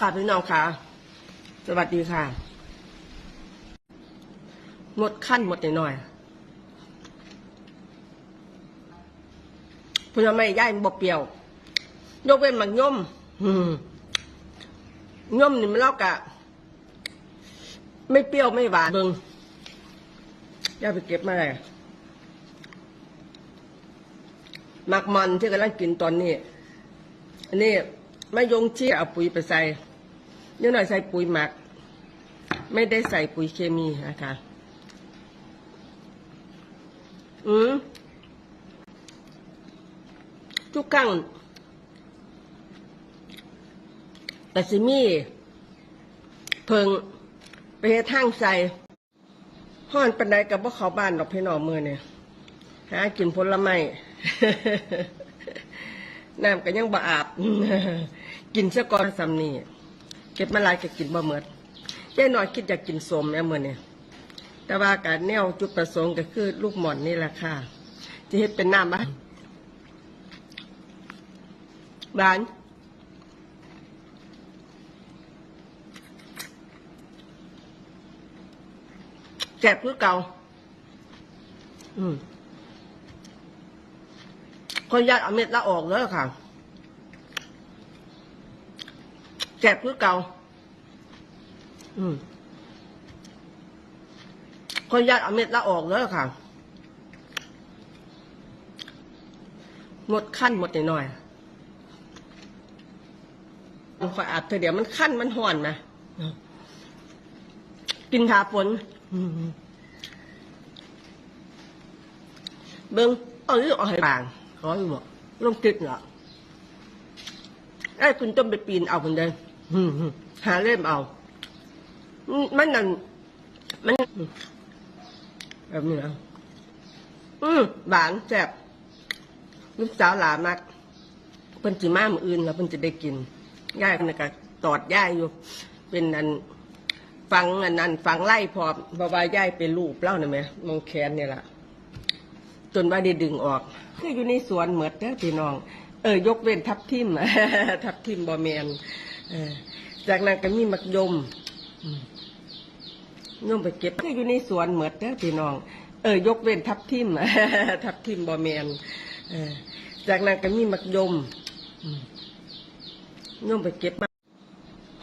ค่ะพี่น้องค่ะ สวัสดีค่ะ หมดขั้นหมดหน่อยๆผลไม้ย่ายมันบ่เปรี้ยว ยกเว้นหมักย่อมย่อมนี่มันเล่ากะ ไม่เปรี้ยวไม่หวานเบิงย่าไปเก็บมาเลยหมักมันที่กำลังกินตอนนี้ อันนี้มะยงชิดเอาปุ๋ยไปใส่ เดี๋ยวหน่อยใส่ปุ๋ยหมัก ไม่ได้ใส่ปุ๋ยเคมีนะคะอืมทุกครั้งแต่สิมีเพิงไปเฮ็ดทางใส่ห้อนปันไดกับพว่าเขาบ้านดอกพี่น้องมือเนี่ยหากินผลไม้น้ำก็ยังบ่อาบ กินซะก่อนสำนี เก็บมาหลายก็กินบ่หมดยายน้อยคิดอยากกินสมแม่มื้อนี่แต่ว่าการแนวจุดประสงค์ก็คือลูกหม่อนนี่แหละค่ะจะเฮ็ดเป็นน้ำบ้านบ้านแจ็บคือเก่า อืมคนญาติเอาเม็ดละออกเลยค่ะ แจ็บคือเก่า อืมคนญาติเอาเม็ดละออกเลยค่ะ หมดขั้นหมดหน่อยๆมันคอยอาบเธอเดี๋ยวมันขั้นมันห่อนนะกินทาฝนอืมเบิ้งเอาลือเอาให้บางขออยู่บอกลงติดเหรอไอ้คุณต้องไปปีนเอาคนเดินอืม หาเล่มเอามันนั่นมันแบบนี้นะอืมหวานแซ่บลูกสาวหลานมากเพิ่นจิมามืออื่นแล้วเพิ่นจะได้กินย่ายคนนั้นก็ตอดย่ายอยู่ เป็นอันฟังอันนั้นฟังไล่พอบาบายย่ายเป็นรูปเล่าหน่อยไหมมองแขนเนี่ยล่ะจนว่าได้ดึงออก คืออยู่ในสวนเหมือดเด้อพี่น้อง เออยกเว้นทับทิมทับทิมบอแมน เออ จากนั้นก็มีมักยมยมไปเก็บคืออยู่ในสวนเหมือดเด้อพี่น้อง เออยกเว้นทับทิมทับทิมบอแมนเออ จากนั้นก็มีมักยมยมไปเก็บมา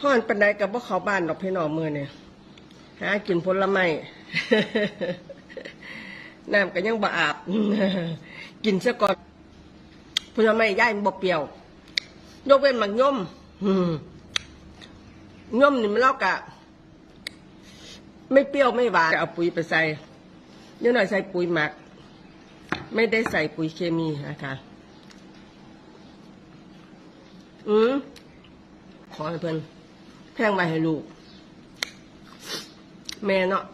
ห้อนปันไดกับพว่าเขาบ้านดอกพี่น้องมือเนี่ยหากินผลไม้น้ำก็ยังบ่อาบ กินซะก่อนผลไม้ย่ายบ่เปรี้ยวยกเว้นมักยม อืม ย่มนี่มันเล่ากะ ไม่เปรี้ยวไม่หวานเอาปุ๋ยไปใส่เดี๋ยวหน่อยใส่ปุ๋ยหมัก ไม่ได้ใส่ปุ๋ยเคมีนะคะอืมขอให้เพิ่นแพงไว้ให้ลูก แม่เนาะ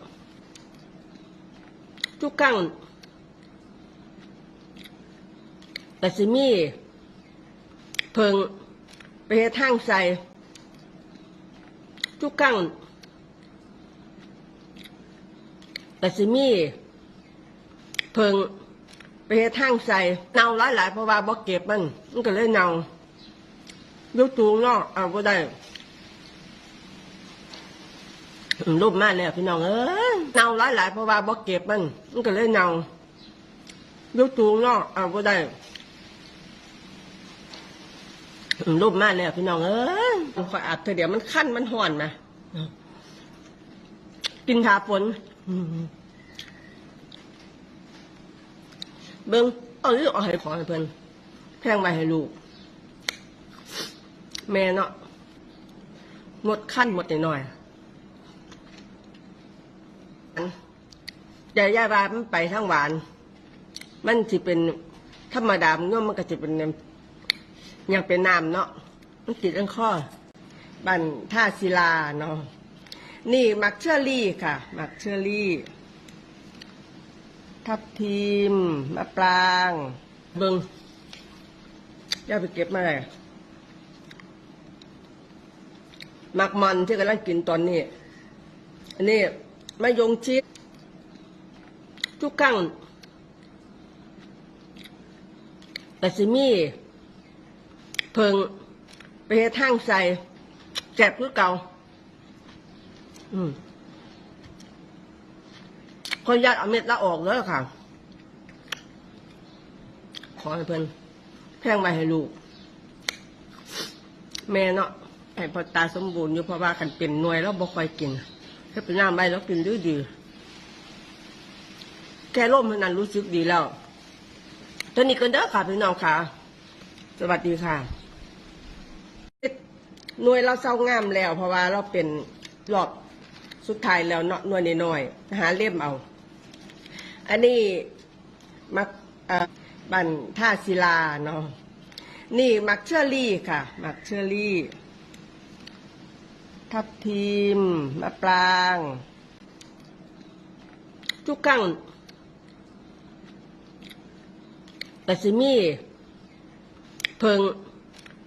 ทุกครั้งแต่สิมีเพิงไปทางใส่ ทุกครั้งแต่สิมีเพิงไปเฮ็ดทางใส่เน่าหลายหลายๆเพราะว่าบ่เก็บมันมันก็เลยเน่ายกตูงเนาะเอาก็ได้รูปมาแล้วพี่น้องเอ้ยเน่าหลายหลายๆเพราะว่าบ่เก็บมันมันก็เลยเน่ายกตูงเนาะเอาก็ได้ รูปมาแล้วพี่น้องเอ้ยคอยอาบเธอเดี๋ยวมันขั้นมันห่อนนะกินทาฝนเบิ้งเอาเรื่องเอาให้ขอให้เพิ่นแพงไว้ให้ลูก แม่เนาะหมดขั้นหมดหน่อยๆยายาบามันไปทั้งหวาน มันสิเป็นธรรมดามันย่อมมันก็จะเป็นน้ำอ ย่างเป็นน้ำเนาะมันติดอังข้อบันท่าศิลาเนาะนี่มักเชอรี่ค่ะ มักเชอรี่ ทับทิมมะปรางเบิงย่าไปเก็บมาเลยมักมันที่กำลังกินตอนนี้ อันนี้มะยงชิดทุกครั้งแต่สิมี เพิงไปเฮ็ดทางใส่แจ็บคือเก่า อืมคนญาติเอาเม็ดละออกเลยค่ะ ขอให้เพิ่นแพงไปให้ลูก แม่เนาะให้พอตาสมบูรณ์อยู่เพราะว่ากันเป็นหน่วยแล้วบ่ค่อยกินถ้าเป็นน้ำใบแล้วกินดื้อดีแค่ร่มเท่านั้นรู้สึกดีแล้วตอนนี้กันเด้อค่ะพี่น้องค่ะ สวัสดีค่ะ หน่วยเราเศร้างามแล้ว เพราะว่าเราเป็นรอบสุดท้ายแล้วเนาะหน่วยน้อยๆหาเล่มเอา อันนี้มักเอ่อบันท่าศิลาเนาะนี่มักเชอรี่ค่ะ มักเชอรี่ ทับทิมมะปราง ทุกครั้งแต่สิมีเพิง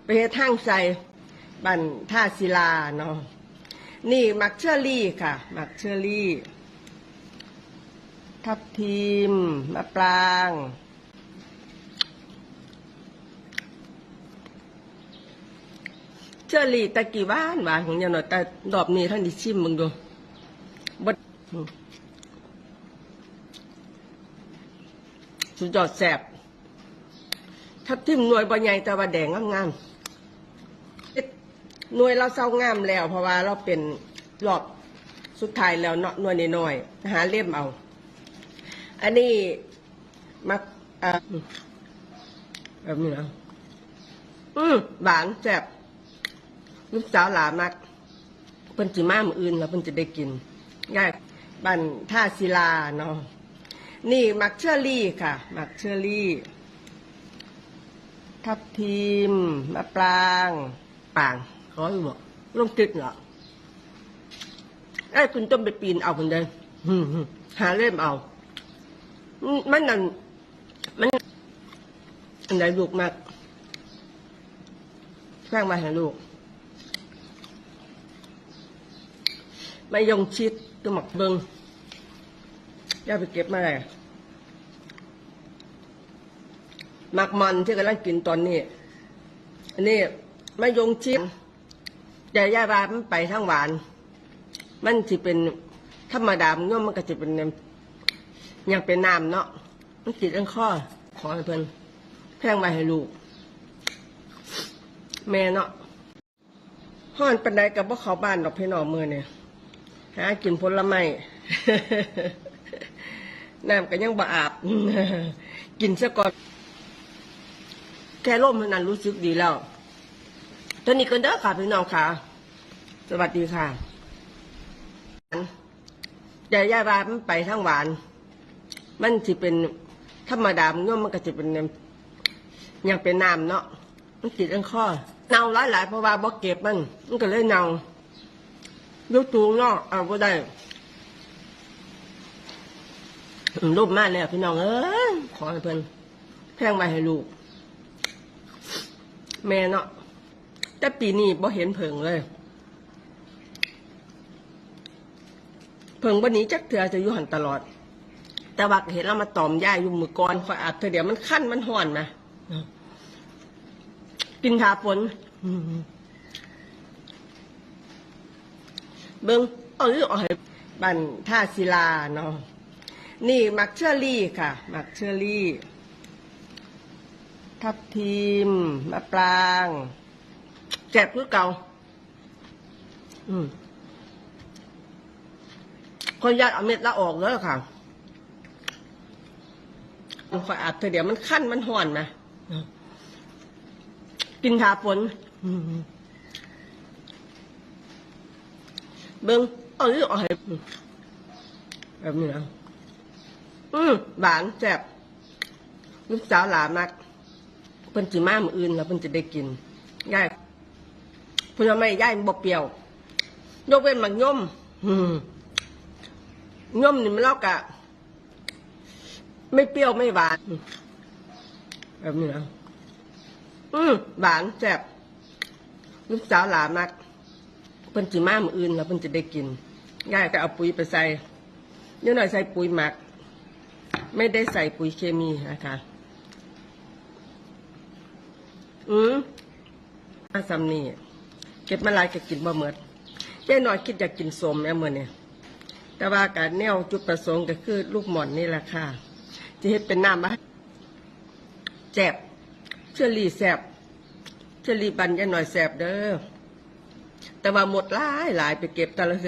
ไปเฮ็ดทางใส่ บันท่าศิลาเนาะนี่มักเชอรี่ค่ะมักเชอรี่ ทับทิมมะปราง เชอรี่ตะกี้บ้านหวานของยายหน่อยแต่ดอกนี้ท่านดิชิมมึงดูบดสุดยอดแสบทับทิมหน่วยบะใหญ่แต่ว่าแดงงามๆ หน่วยเราเศร้างามแล้ว เพราะว่าเราเป็นรอบสุดท้ายแล้วเนาะหน่วยน้อยๆหาเล่มเอา อันนี้มักอ่าแบบนี้นะอืมหวานแซ่บลูกสาวหลามักเพิ่นจิมามืออื่นแล้วเพิ่นจะได้กินง่ายบันท่าศิลาเนาะนี่มักเชอรี่ค่ะมักเชอรี่ ทับทิมมะปราง ป่าง ขออยู่บอกลงติดเหรอไอ้คุณต้องไปปีนเอาคนเดินหึ่มๆหาเล่มเอา มันนั่นมันอันไหนลูกมากแป้งมาห้ลูกมายงชิดตัวหมักเบิงย่าไปเก็บมาเลยหมักมันที่กำลังกินตอนนี้ อันนี้มายงชิด แต่ย่าบามันไปทั้งหวาน มันจะเป็นธรรมดามันย่อมมันก็จะเป็นยังเป็นน้ำเนาะมันติดอังข้อขอให้เพิ่นแพงไปให้ลูก แม่เนาะห้อนปันใดกับว่าเขาบ้านดอกพี่น้องมือเนี่ยหากินผลไม้น้ำก็ยังบะอาบ กินซะก่อน แค่ร่มเท่านั้นรู้สึกดีแล้ว ตอนนี้กันเด้อค่ะพี่น้องค่ะ สวัสดีค่ะแต่ยาบามันไปทั้งหวาน มันจะเป็นธรรมดามันย่อมมันก็จะเป็นยังเป็นน้ำเนาะมันติดอังข้อเน่าหลายหลายเพราะว่าบ่เก็บมัน มันก็เลยเน่าลูกตูงเนาะเอาก็ได้รูปมากเลยพี่น้องเอ้ยขอให้เพิ่อนแพงไปให้ลูก แม่เนาะ แต่ปีนี้บ่เห็นเพิงเลย เพิงวันนี้จักเถื่อจะอยู่หันตลอด แต่ว่าก็เห็นเรามาตอมย่าอยู่มือก่อนคอยอาบเธอเดี๋ยวมันขั้นมันห่อนนะกินขาฝนเบิ้งเอาเรื่องเอาให้บันท่าศิลาเนาะนี่มักเชอรี่ค่ะ มักเชอรี่ ทับทิมมะปราง แจ็บคือเก่า อืมคนญาติเอาเม็ดละออกเลยค่ะมันคอยอาบเธอเดี๋ยวมันขั้นมันห่อนนะกินขาฝนเบิ้งเอาเรื่องเอาให้แบบนี้นะอืมหวานแซ่บลูกสาวหลามักเพิ่นจิมามืออื่นแล้วเพิ่นจะได้กินย่าย พิ่นทำไมย่ายมันบ่เปรี้ยวยกเว้นมักย่อมย่อมนี่มันเล่ากะ ไม่เปรี้ยวไม่หวานแบบนี้นะอืมหวานแซ่บลูกสาวหลามักเพิ่นจิมามืออื่นแล้วเพิ่นจะได้กินย่ายก็เอาปุ๋ยไปใส่เดี๋ยวหน่อยใส่ปุ๋ยหมัก ไม่ได้ใส่ปุ๋ยเคมีนะคะอืมอาซัมนี่ เก็บมาหลายก็กินบ่หมดยายน้อยคิดอยากกินสมแม่มื้อนี้แต่ว่าการแนวจุดประสงค์ก็คือลูกหม่อนนี่แหละค่ะจะเฮ็ดเป็นน้ำมาแซ่บเชอรี่แซ่บเชอรี่บันยายน้อยแซ่บเด้อแต่ว่าหมดหลายหลายไปเก็บแต่ละเทื่อ